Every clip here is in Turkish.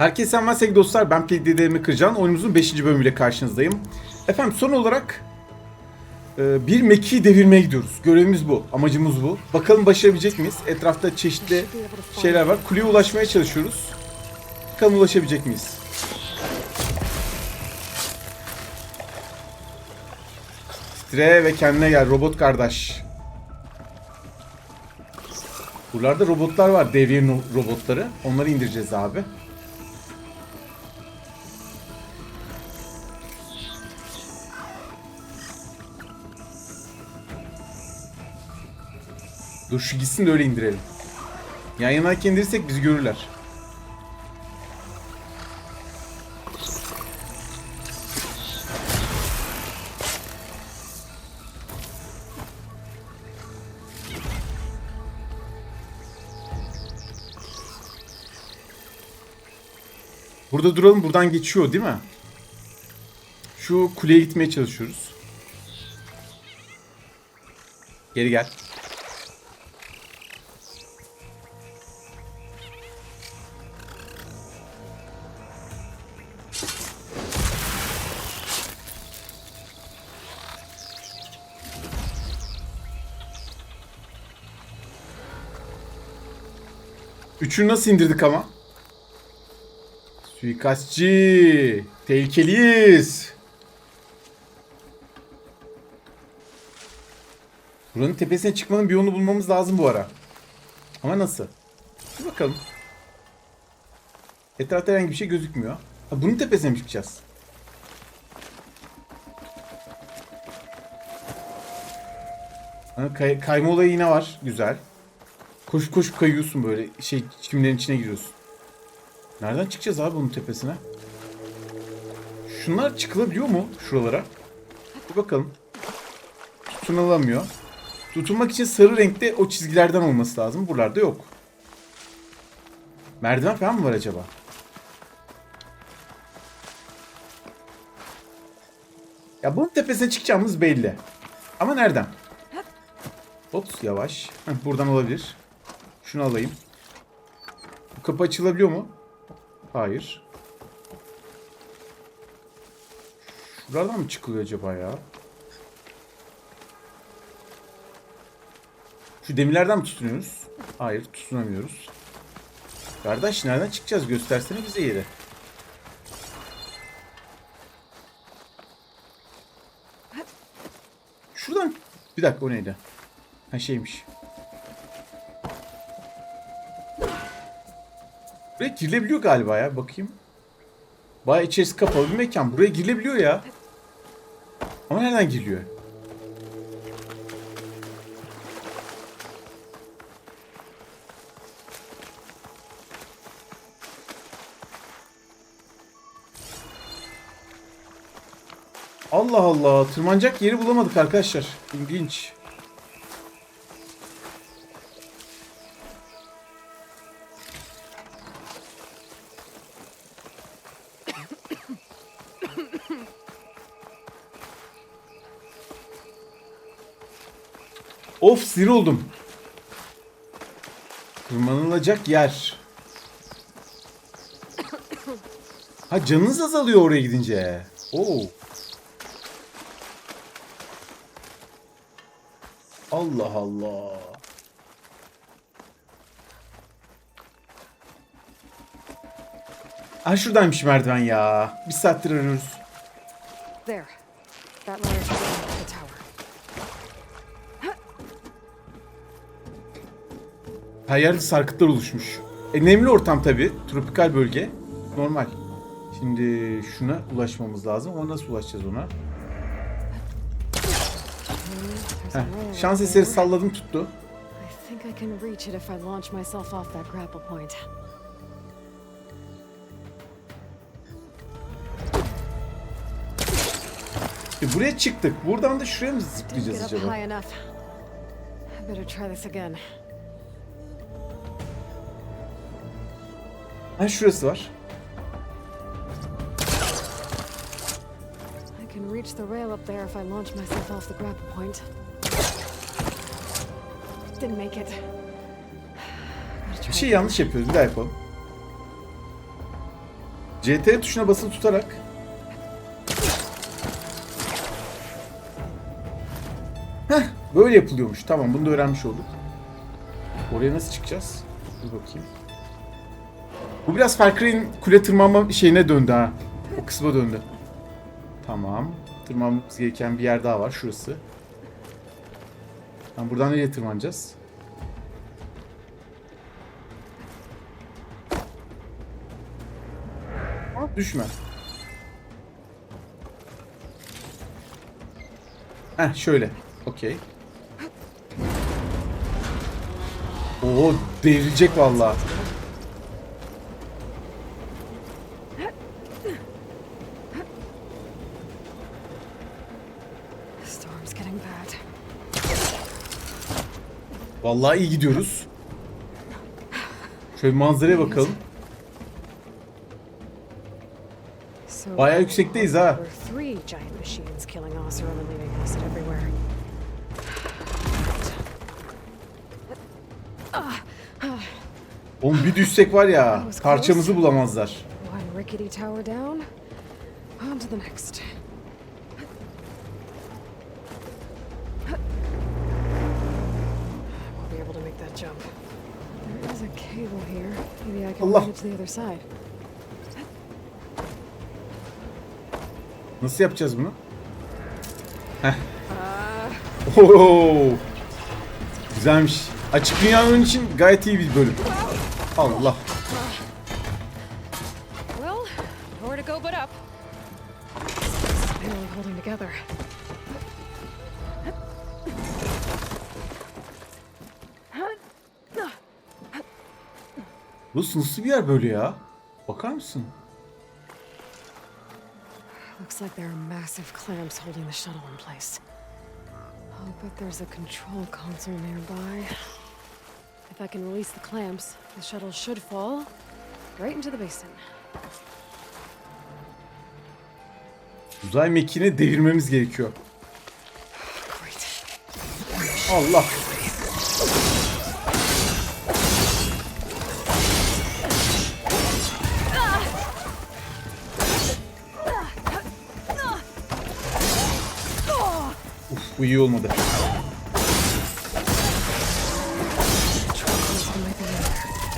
Herkese selamlar sevgili dostlar. Ben PDD'mi Kırcan. Oyunumuzun 5. bölümüyle karşınızdayım. Efendim son olarak e, bir mekiği devirmeye gidiyoruz. Görevimiz bu. Amacımız bu. Bakalım başarabilecek miyiz? Etrafta çeşitli şeyler var. Kuleye ulaşmaya çalışıyoruz. Bakalım ulaşabilecek miyiz? Titre ve kendine gel robot kardeş. Buralarda robotlar var. No- robotları. Onları indireceğiz abi. Dur şu gitsin de öyle indirelim. Yan yanayken indirirsek bizi görürler. Burada duralım. Buradan geçiyor değil mi? Şu kuleye gitmeye çalışıyoruz. Geri gel. Üçünü nasıl indirdik ama? Suikastçı. Tehlikeliyiz. Buranın tepesine çıkmanın bir yolunu bulmamız lazım bu ara. Ama nasıl? Bir bakalım. Etrafta herhangi bir şey gözükmüyor. Ha, bunun tepesine mi çıkacağız? Kay- kayma olayı yine var. Güzel. Koşup koşup kayıyorsun böyle. Şey çimlerin içine giriyorsun. Nereden çıkacağız abi bunun tepesine? Şunlar çıkılabiliyor mu şuralara? Bir bakalım. Tutunulamıyor. Tutunmak için sarı renkte o çizgilerden olması lazım. Buralarda yok. Merdiven falan mı var acaba? Ya bunun tepesine çıkacağımız belli. Ama nereden? Ops yavaş. Heh, buradan olabilir. Şunu alayım. Bu kapı açılabiliyor mu? Hayır. Şuradan mı çıkılıyor acaba ya? Şu demirlerden mi tutunuyoruz? Hayır tutunamıyoruz. Kardeş nereden çıkacağız? Göstersene bize yeri. Şuradan... Bir dakika o neydi? Ha şeymiş. Buraya girilebiliyor galiba ya. Bakayım. Baya içerisi kapalı bir mekan. Buraya girilebiliyor ya. Ama nereden giriliyor? Allah Allah. Tırmanacak yeri bulamadık arkadaşlar. İlginç. Of sinir oldum. Tırmanılacak yer. Ha canınız azalıyor oraya gidince. Oo. Allah Allah. Ha şuradaymış merdiven ya. Bir saattir arıyoruz. There. That ladder to the tower. Her yerde sarkıtlar oluşmuş. E, nemli ortam tabi. Tropikal bölge. Normal. Şimdi şuna ulaşmamız lazım. Ama nasıl ulaşacağız ona? Heh, şans eseri salladım tuttu. I think I can reach it if I launch myself off that grapple point. E, buraya çıktık. Buradan da şuraya mı zıplayacağız acaba? Ha şurası var. I can reach the rail up there if I launch myself off the grapple point. Didn't make it. Bir şey yanlış yapıyoruz. Bir daha yapalım. CTRL tuşuna basılı tutarak böyle yapılıyormuş. Tamam bunu da öğrenmiş olduk. Oraya nasıl çıkacağız? Dur bakayım. Bu biraz Far Cry'in kule tırmanma şeyine döndü ha. O kısma döndü. Tamam. Tırmanmamız gereken bir yer daha var. Şurası. Tamam, buradan nereye tırmanacağız? Düşme. Heh şöyle. Okey. Oo devrilecek bad. Vallahi iyi gidiyoruz. Şöyle manzaraya bakalım. Bayağı yüksekteyiz ha. Oğlum bir düşsek var ya parçamızı bulamazlar. One rickety tower down. On to the next. I won't be able to make that jump. There is a cable here. Maybe I can Allah. ride it to the other side. Nasıl yapacağız bunu? Heh. Oo. Güzelmiş. Açık dünya oyun için gayet iyi bir bölüm. Allah. Burası nasıl bir yer böyle ya? Bakar mısın? Looks like there are massive clamps holding the shuttle in place. I'll bet there's a control console nearby. If I can release the clamps, the shuttle should fall right into the basin. Uzay mekiğini devirmemiz gerekiyor. Allah. Uf bu iyi olmadı.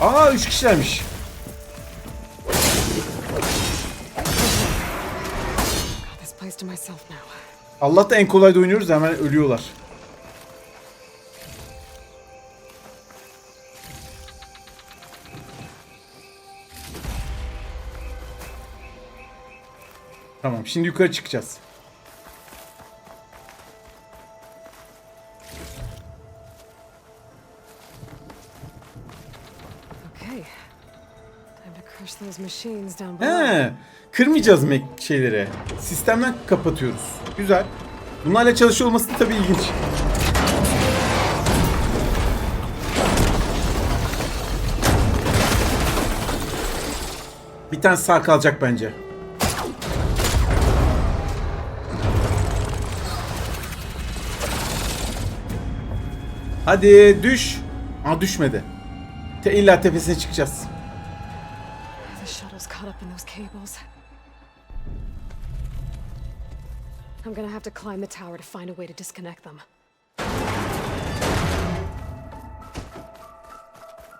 Aa üç kişilermiş. Allah'ta en kolayda oynuyoruz da hemen ölüyorlar. Tamam şimdi yukarı çıkacağız. He, kırmayacağız mek şeyleri. Sistemden kapatıyoruz. Güzel. Bunlarla çalışıyor olması tabii ilginç. Bir tane sağ kalacak bence. Hadi düş. Aa düşmedi. Te illa tepesine çıkacağız. The shuttle's caught up in those cables. I'm gonna have to climb the tower to find a way to disconnect them.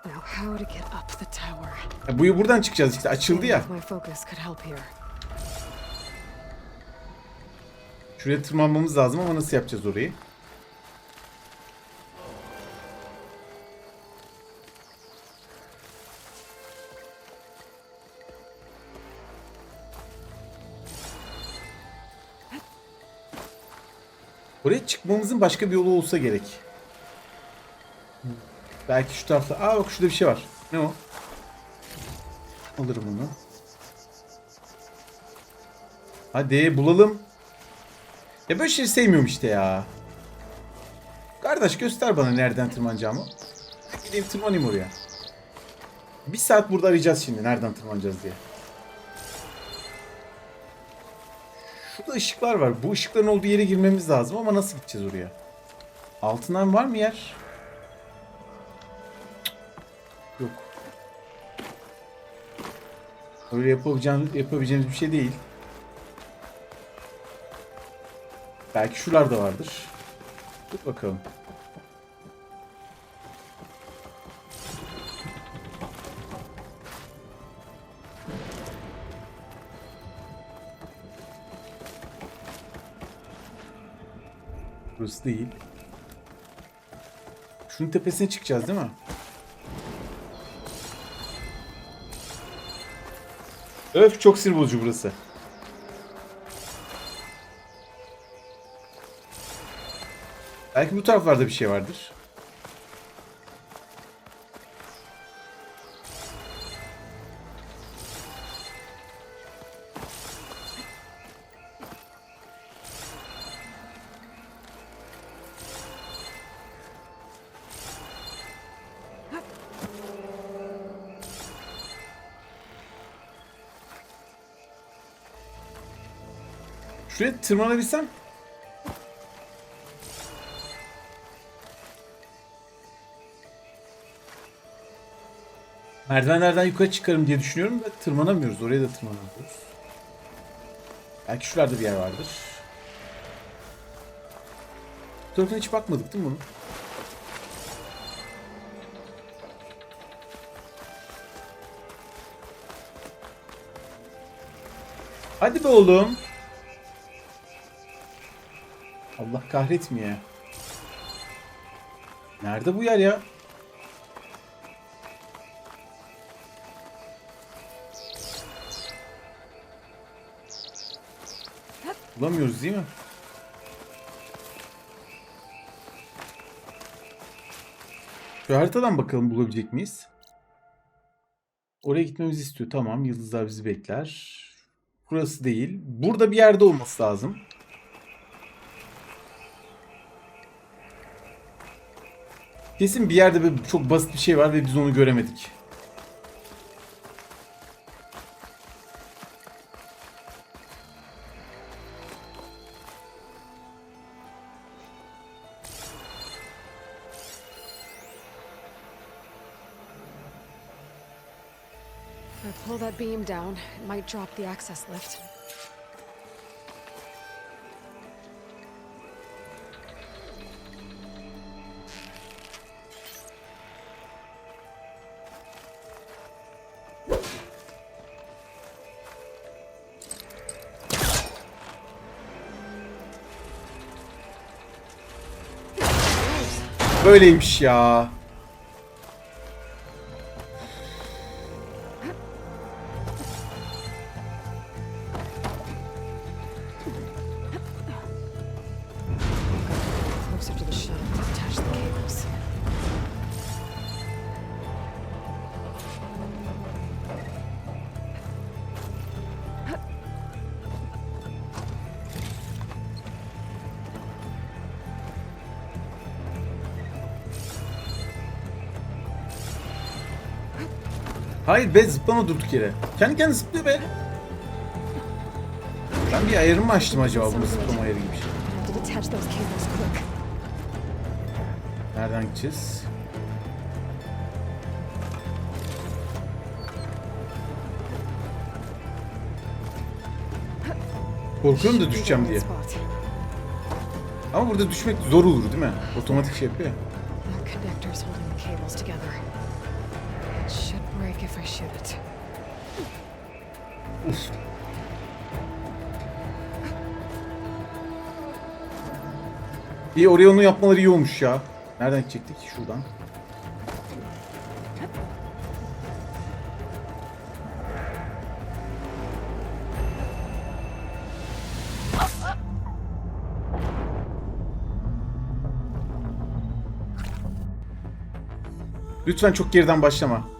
Now, how to get up the tower? Ya Bu buradan çıkacağız işte açıldı ya. My focus could help here. Şuraya tırmanmamız lazım ama nasıl yapacağız orayı? Oraya çıkmamızın başka bir yolu olsa gerek. Belki şu tarafta. Aa bak şurada bir şey var. Ne o? Alırım onu. Hadi bulalım. Ya böyle şeyleri sevmiyorum işte ya. Kardeş göster bana nereden tırmanacağımı. Gideyim tırmanayım oraya. Bir saat burada arayacağız şimdi nereden tırmanacağız diye. Şurada ışıklar var. Bu ışıkların olduğu yere girmemiz lazım ama nasıl gideceğiz oraya? Altından var mı yer? Yok. Öyle yapabileceğimiz bir şey değil. Belki şuralarda vardır. Dur bakalım. Burası değil. Şunun tepesine çıkacağız değil mi? Öf çok sinir bozucu burası. Belki bu taraflarda bir şey vardır. Şuraya tırmanabilsem. Merdivenlerden yukarı çıkarım diye düşünüyorum da tırmanamıyoruz. Oraya da tırmanamıyoruz. Belki şuralarda bir yer vardır. Bu hiç bakmadık değil mi bunun? Hadi be oğlum. Allah kahretmiyor. Nerede bu yer ya? Bulamıyoruz değil mi? Şu haritadan bakalım bulabilecek miyiz? Oraya gitmemizi istiyor. Tamam. Yıldızlar bizi bekler. Burası değil. Burada bir yerde olması lazım. Kesin bir yerde böyle çok basit bir şey var ve biz onu göremedik. Pull that beam down, it might drop the access lift. Böyleymiş ya. Hayır be zıplama durduk yere. Kendi kendine zıplıyor be. Ben bir ayarımı mı açtım acaba bunu zıplama ayarı gibi bir şey. Nereden gideceğiz? Korkuyorum da düşeceğim diye. Ama burada düşmek zor olur değil mi? Otomatik şey yapıyor ya. Break if I shoot. Uf. İyi oraya onu yapmaları iyi olmuş ya. Nereden gidecektik? Şuradan. Lütfen çok geriden başlama.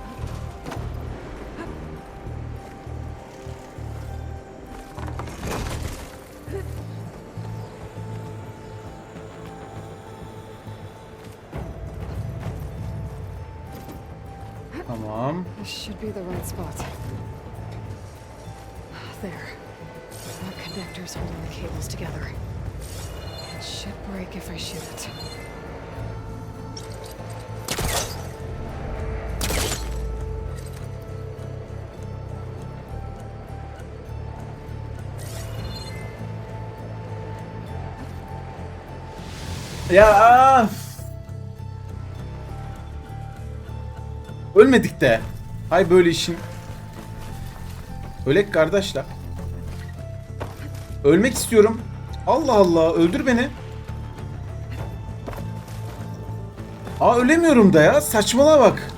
Dur. Tamam. This should be the right spot. There. That connector's holding the cables together. It should break if I shoot it. Ya. Uh, Ölmedik de. Hay böyle işin. Ölek kardeşler. Ölmek istiyorum. Allah Allah öldür beni. Aa ölemiyorum da ya. Saçmalığa bak.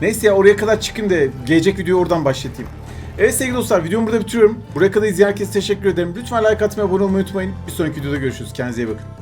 Neyse ya oraya kadar çıkayım da gelecek videoyu oradan başlatayım. Evet sevgili dostlar videomu burada bitiriyorum. Buraya kadar izleyen herkese teşekkür ederim. Lütfen like atmayı, abone olmayı unutmayın. Bir sonraki videoda görüşürüz. Kendinize iyi bakın.